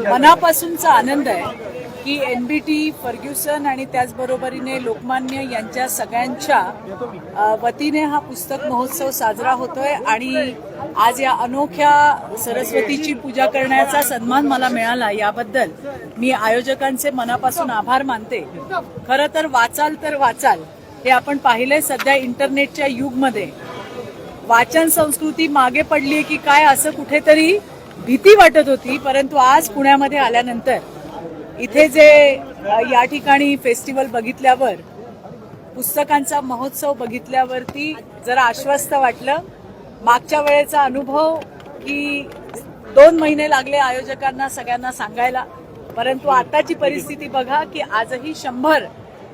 मनापासूनचा आनंद आहे की NBT Fergusson आणि त्याचबरोबरीने लोकमान्य यांच्या सगळ्यांच्या वतीने हा पुस्तक महोत्सव साजरा होतोय आणि आज या अनोख्या सरस्वतीची पूजा करण्याचा सन्मान मला मिळाला याबद्दल मी आयोजकांचे मनापासून आभार मानते. खरं तर वाचाल तर वाचाल. हे आपण पाहिलंय सध्या इंटरनेटच्या युगमध्ये. वाचन संस्कृती मागे पडली की काय असं कुठेतरी भीती वाटत होती परंतु आज पुण्यामध्ये आल्यानंतर इथे जे या ठिकाणी फेस्टिवल बघितल्यावर पुस्तकांचा महोत्सव बघितल्यावरती जरा आश्वस्त वाटलं. मागच्या वेळेचा अनुभव की दोन महिने लागले आयोजकांना सगळ्यांना सांगायला परंतु आताची परिस्थिती बघा की आजही शंभर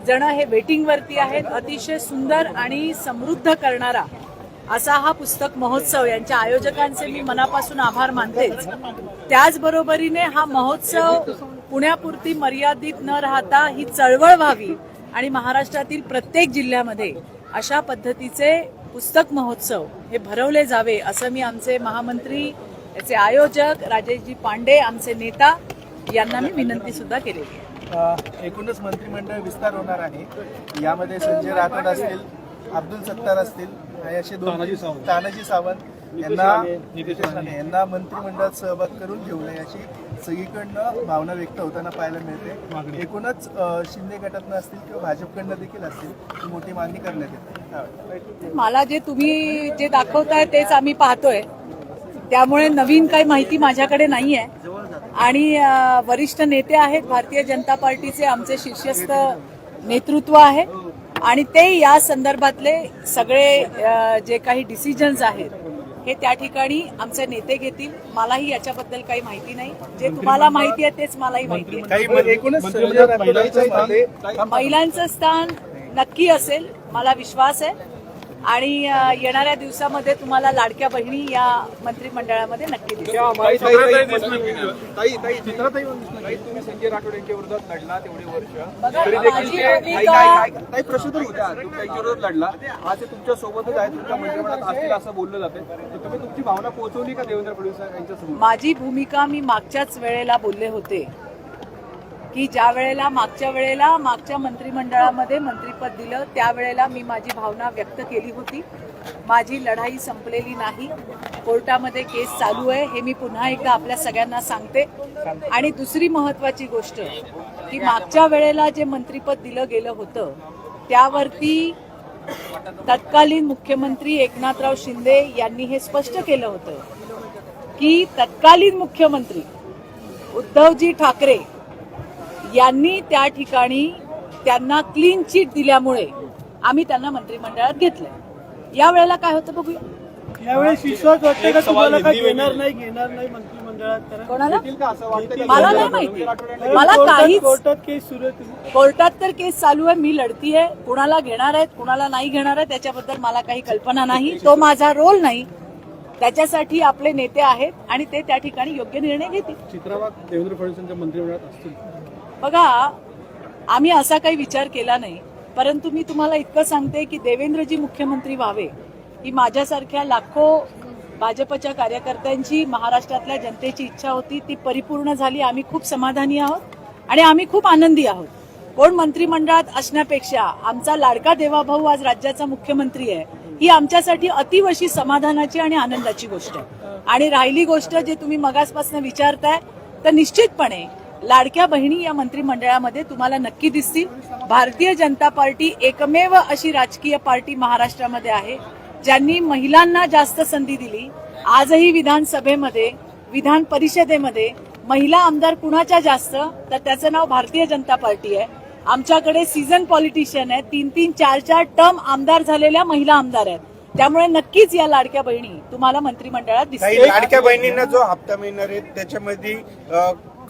जण हे वेटिंगवरती आहेत. अतिशय सुंदर आणि समृद्ध करणारा असा हा पुस्तक महोत्सव यांच्या आयोजकांचे मी मनापासून आभार मानतेच. त्याचबरोबरीने हा महोत्सव पुण्यापुरती मर्यादित न राहता ही चळवळ व्हावी आणि महाराष्ट्रातील प्रत्येक जिल्ह्यामध्ये अशा पद्धतीचे पुस्तक महोत्सव हे भरवले जावे असं मी आमचे महामंत्री याचे आयोजक राजेशजी पांडे आमचे नेता यांना मी विनंती सुद्धा केलेली आहे. एकूणच मंत्रिमंडळ विस्तार होणार आहे. यामध्ये संजय राठोड असतील अब्दुल सत्तार असतील असे दोन तानाजी सावंत. यांना यांना मंत्रिमंडळात सहभाग करून घेऊ नये अशी सगळीकडनं भावना व्यक्त होताना पाहायला मिळते. एकूणच शिंदे गटातनं असतील किंवा भाजपकडनं देखील असतील मोठी मागणी करण्यात येते. हा. मला जे तुम्ही जे दाखवताय तेच आम्ही पाहतोय. त्यामुळे नवीन काही माहिती माझ्याकडे नाही आहे आणि वरिष्ठ नेते आहेत भारतीय जनता पार्टीचे आमचे शीर्षस्थ नेतृत्व आहे. आणि ते या संदर्भातले सगळे जे काही डिसिजन्स आहेत हे त्या ठिकाणी आमचे नेते घेतील. मलाही याच्याबद्दल काही माहिती नाही. जे तुम्हाला माहिती आहे तेच मलाही माहिती आहे. महिलांचं स्थान नक्की असेल मला विश्वास आहे. आणि येणाऱ्या दिवसामध्ये तुम्हाला लाडक्या बहिणी या मंत्रिमंडळामध्ये नक्की दिसेल. ताई ताई चित्राताई ताई तुम्ही संजय राठोड यांच्या विरोधात लढला तेवढे वर्ष. प्रश्न विरोधात आज तुमच्या सोबतच आहे तुमच्या मंत्रिमंडळात असतील असं बोललं जाते तुम्ही तुमची भावना पोहोचवली का देवेंद्र फडणवीस यांच्या माझी भूमिका मी मागच्याच वेळेला बोलले होते. की ज्या वेळेला मागच्या वेळेला मागच्या मंत्रिमंडळामध्ये मंत्रिपद दिलं त्यावेळेला मी माझी भावना व्यक्त केली होती. माझी लढाई संपलेली नाही. कोर्टामध्ये केस चालू आहे. हे मी पुन्हा एकदा आपल्या सगळ्यांना सांगते. आणि दुसरी महत्वाची गोष्ट की मागच्या वेळेला जे मंत्रिपद दिलं गेलं होतं त्यावरती तत्कालीन मुख्यमंत्री एकनाथराव शिंदे यांनी हे स्पष्ट केलं होतं की तत्कालीन मुख्यमंत्री उद्धवजी ठाकरे यांनी त्या ठिकाणी त्यांना क्लीन चिट दिल्यामुळे आम्ही त्यांना मंत्रिमंडळात घेतलंय. या वेळेला काय होतं बघूया. यावेळेस विश्वास वाटते का तुम्हाला काय घेणार नाही. घेणार नाही मंत्रिमंडळात? मला नाही माहिती. मला कोर्टात- काहीच कोर्टात केस सुरू आहे कोर्टात तर केस चालू आहे मी लढतीये कुणाला घेणार आहेत कुणाला नाही घेणार आहे त्याच्याबद्दल मला काही कल्पना नाही. तो माझा रोल नाही. त्याच्यासाठी आपले नेते आहेत आणि ते त्या ठिकाणी योग्य निर्णय घेतील. चित्रावात देवेंद्र फडणवीस यांच्या मंत्रिमंडळात असतील. बघा आम्ही असा काही विचार केला नाही परंतु मी तुम्हाला इतकं सांगते की देवेंद्रजी मुख्यमंत्री व्हावे ही माझ्यासारख्या लाखो भाजपच्या कार्यकर्त्यांची महाराष्ट्रातल्या जनतेची इच्छा होती ती परिपूर्ण झाली आम्ही खूप समाधानी आहोत आणि आम्ही खूप आनंदी आहोत. कोण मंत्रिमंडळात असण्यापेक्षा आमचा लाडका देवाभाऊ आज राज्याचा मुख्यमंत्री आहे ही आमच्यासाठी अतिवशी समाधानाची आणि आनंदाची गोष्ट आहे. आणि राहिली गोष्ट जे तुम्ही मगासपासून विचारताय तर निश्चितपणे लाडक्या बहिणी या मंत्रिमंडळामध्ये तुम्हाला नक्की दिसतील. भारतीय जनता पार्टी एकमेव अशी राजकीय पार्टी महाराष्ट्रामध्ये आहे ज्यांनी महिलांना जास्त संधी दिली. आजही विधानसभेमध्ये विधान परिषदेमध्ये महिला आमदार कुणाच्या जास्त तर त्याचं नाव भारतीय जनता पार्टी आहे. आमच्याकडे सीझन पॉलिटिशियन आहे तीन तीन चार चार टर्म आमदार झालेल्या महिला आमदार आहेत. त्यामुळे नक्कीच या लाडक्या बहिणी तुम्हाला मंत्रिमंडळात दिसतील. लाडक्या बहिणींना जो हप्ता मिळणार आहे त्याच्यामध्ये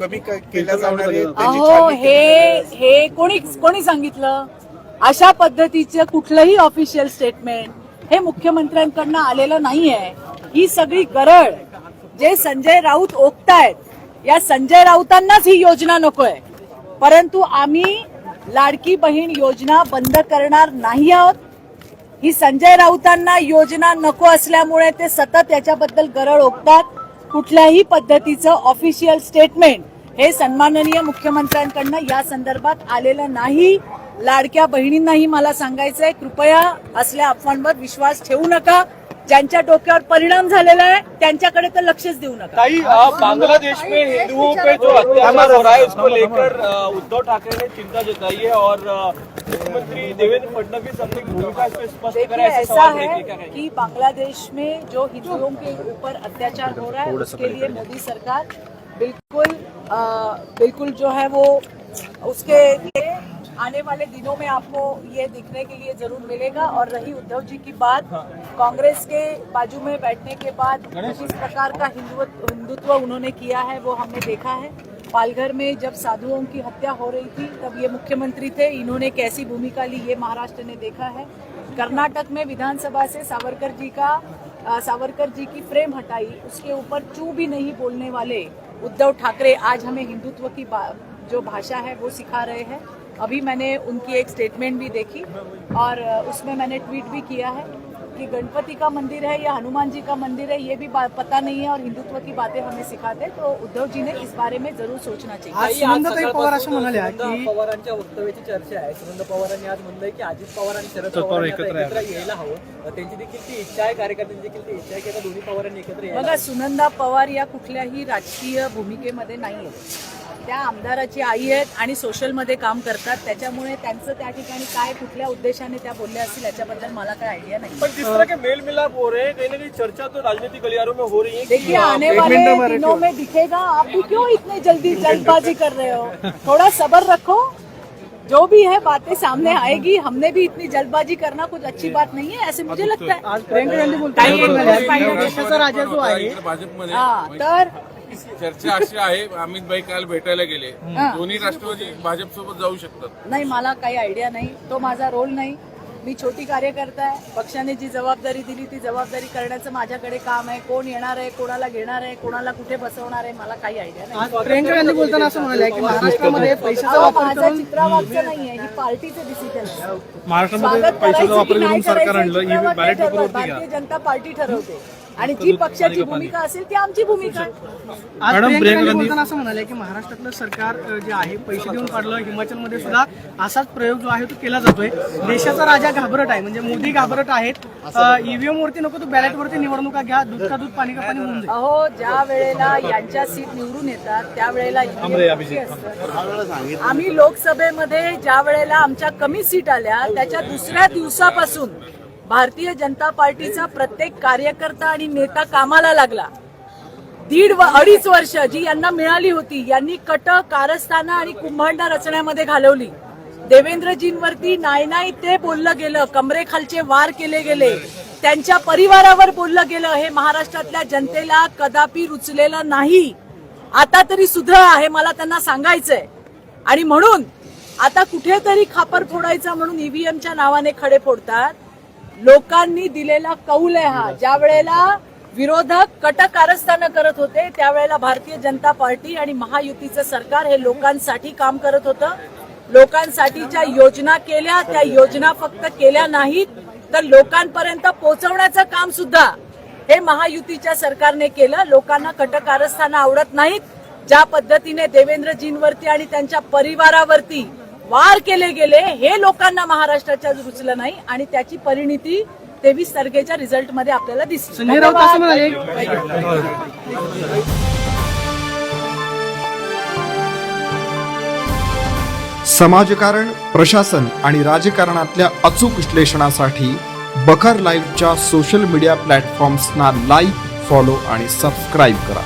कमी क- केल्या जाणार आहे त्याची अहो छाननी हे हे कोणी कोणी सांगितलं? अशा पद्धतीचं कुठलंही ऑफिशियल स्टेटमेंट हे मुख्यमंत्र्यांकडनं आलेलं नाहीये. ही सगळी गरळ जे संजय राऊत ओकतायत या संजय राऊतांनाच ही योजना नकोय. परंतु आम्ही लाडकी बहीण योजना बंद करणार नाही आहोत. ही संजय राऊतांना योजना नको असल्यामुळे ते सतत याच्याबद्दल गरळ ओकतात. कुठल्याही पद्धतीचं ऑफिशियल स्टेटमेंट हे सन्माननीय मुख्यमंत्र्यांकडनं या संदर्भात आलेलं नाही. लाडक्या बहिणींनाही मला सांगायचंय कृपया असल्या अफवांवर विश्वास ठेवू नका. ज्यांच्या डोक्यावर परिणाम झालेला आहे त्यांच्याकडे तर लक्षच देऊ नका. बांग्लादेश में हिंदुओं पे जो अत्याचार हो रहा है उसको लेकर उद्धव ठाकरे ने चिंता जताई है और मुख्यमंत्री देवेंद्र फडणवीस अपनी भूमिका इसमें स्पष्ट करें ऐसे है कि बांग्लादेश में जो हिंदुओं के ऊपर अत्याचार हो रहा है उसके लिए मोदी सरकार बिल्कुल बिल्कुल जो है वो उसके आने वाले दिनों में आपको ये दिखने के लिए ज़रूर मिलेगा और रही उद्धव जी की बात कांग्रेस के बाजू में बैठने के बाद किस प्रकार का हिंदुत्व उन्होंने किया है वो हमने देखा है। पालघर में जब साधुओं की हत्या हो रही थी तब ये मुख्यमंत्री थे इन्होंने कैसी भूमिका ली ये महाराष्ट्र ने देखा है। कर्नाटक में विधानसभा से सावरकर जी का सावरकर जी की फ्रेम हटाई उसके ऊपर चू भी नहीं बोलने वाले उद्धव ठाकरे आज हमें हिंदुत्व की जो भाषा है वो सिखा रहे हैं। अभी मैंने उनकी एक स्टेटमेंट भी देखी और उसमें मैंने ट्वीट भी किया है कि गणपति का मंदिर है या हनुमान जी का मंदिर है ये भी पता नहीं है और हिंदुत्व की बातें हमें सिखाते तो उद्धव जी ने इस बारे में ज़रूर सोचना चाहिए। आज पवार असं म्हणाल्या की पवारांच्या वक्तव्याची चर्चा आहे. सुनंदा पवारांनी आज म्हणलंय की अजित पवार आणि शरद पवार एकत्र यायला हवं. त्यांची देखील ती इच्छा आहे कार्यकर्त्यांची देखील ती इच्छा आहे की आता दोन्ही पवारांनी एकत्र बघा सुनंदा पवार या कुठल्याही राजकीय भूमिकेमध्ये नाही आहेत त्या आमदाराची आई आहेत आणि सोशलमध्ये काम करतात त्याच्यामुळे त्यांचं त्या ठिकाणी काय कुठल्या उद्देशाने त्या बोलल्या असतील याच्याबद्दल मला काय आयडिया नाही पर जिस तरह के मेल मिलाप हो रहे हैं कहीं ना कहीं चर्चा तो राजनीतिक गलियारों में हो रही है देखिए आने वाले दिनों में दिखेगा आप भी क्यों इतने जल्दी जल्दबाजी कर रहे हो थोड़ा सबर रखो जो भी है बातें सामने आएगी हमने भी इतनी जल्दबाजी करना कुछ अच्छी बात नहीं है ऐसे मुझे लगता है आज प्रियंका गांधी की देशाचा राजा जो आहे हा तर चर्चा अशी आहे अमित भाई काल भेटायला गेले. दोन्ही राष्ट्रवादी भाजप सोबत जाऊ शकतात. नाही मला काही आयडिया नाही. तो माझा रोल नाही. मी छोटी कार्यकर्ता आहे. पक्षाने जी जबाबदारी दिली ती जबाबदारी करण्याचं माझ्याकडे काम आहे. कोण येणार आहे कोणाला घेणार आहे कोणाला कुठे बसवणार आहे मला काही आयडिया नाही. प्रियंका गांधी बोलताना असं म्हणाले की महाराष्ट्रामध्ये पैशाचा अहो, वापर माझं करून चित्रावागचं नाहीये. ही पार्टीचं डिसिजन आहे. महाराष्ट्रामध्ये स्वागत पैशाचा करायचं वापर की करून नाही सरकार करायचं आणलं हे ही चित्रावाग बॅलेट नाही ठरवत. पेपरवरती घ्या भारतीय जनता पार्टी ठरवते. आणि जी पक्षाची भूमिका असेल ती आमची भूमिका आहे. आज प्रियंका गांधी बोलताना असं म्हणाले की महाराष्ट्रातलं सरकार जे आहे पैसे देऊन काढलं हिमाचलमध्ये सुद्धा असाच प्रयोग जो आहे तो केला जातोय. देशाचा राजा घाबरट आहे म्हणजे मोदी घाबरट आहेत. ईव्हीएम वरती नको तो बॅलेट वरती निवडणुका घ्या दूध का दूध पाणी का पाणी होऊन जाईल. अहो ज्या वेळेला यांच्या सीट निवडून येतात त्यावेळेला असतं. आम्ही लोकसभेमध्ये ज्या वेळेला आमच्या कमी सीट आल्या त्याच्या दुसऱ्या दिवसापासून भारतीय जनता पार्टीचा प्रत्येक कार्यकर्ता आणि नेता कामाला लागला. दीड व अडीच वर्ष जी यांना मिळाली होती यांनी कट कारस्थाना आणि कुंभांडा रचण्यामध्ये घालवली. देवेंद्रजींवरती नाही नाही ते बोललं गेलं कमरेखालचे वार केले गेले त्यांच्या परिवारावर बोललं गेलं हे महाराष्ट्रातल्या जनतेला कदापि रुचलेलं नाही. आता तरी सुद्धा आहे मला त्यांना सांगायचंय. आणि म्हणून आता कुठेतरी खापर फोडायचा म्हणून ईव्हीएमच्या नावाने खडे फोडतात. लोकांनी दिलेला कौल आहे हा. ज्या वेळेला विरोधक कटकारस्थानं करत होते त्यावेळेला भारतीय जनता पार्टी आणि महायुतीचं सरकार हे लोकांसाठी काम करत होतं. लोकांसाठीच्या योजना केल्या त्या योजना फक्त केल्या नाहीत तर लोकांपर्यंत पोहोचवण्याचं काम सुद्धा हे महायुतीच्या सरकारने केलं. लोकांना कटकारस्थानं आवडत नाहीत. ज्या पद्धतीने देवेंद्रजींवरती आणि त्यांच्या परिवारावरती वार केले गेले हे लोकांना महाराष्ट्राच्या रुचलं नाही आणि त्याची परिणिती तेवीस तारखेच्या आपल्याला संजय राऊत असं म्हणाले. समाजकारण प्रशासन आणि राजकारणातल्या अचूक विश्लेषणासाठी बखर लाईव्हच्या सोशल मीडिया प्लॅटफॉर्म्सना लाईक फॉलो आणि सबस्क्राईब करा.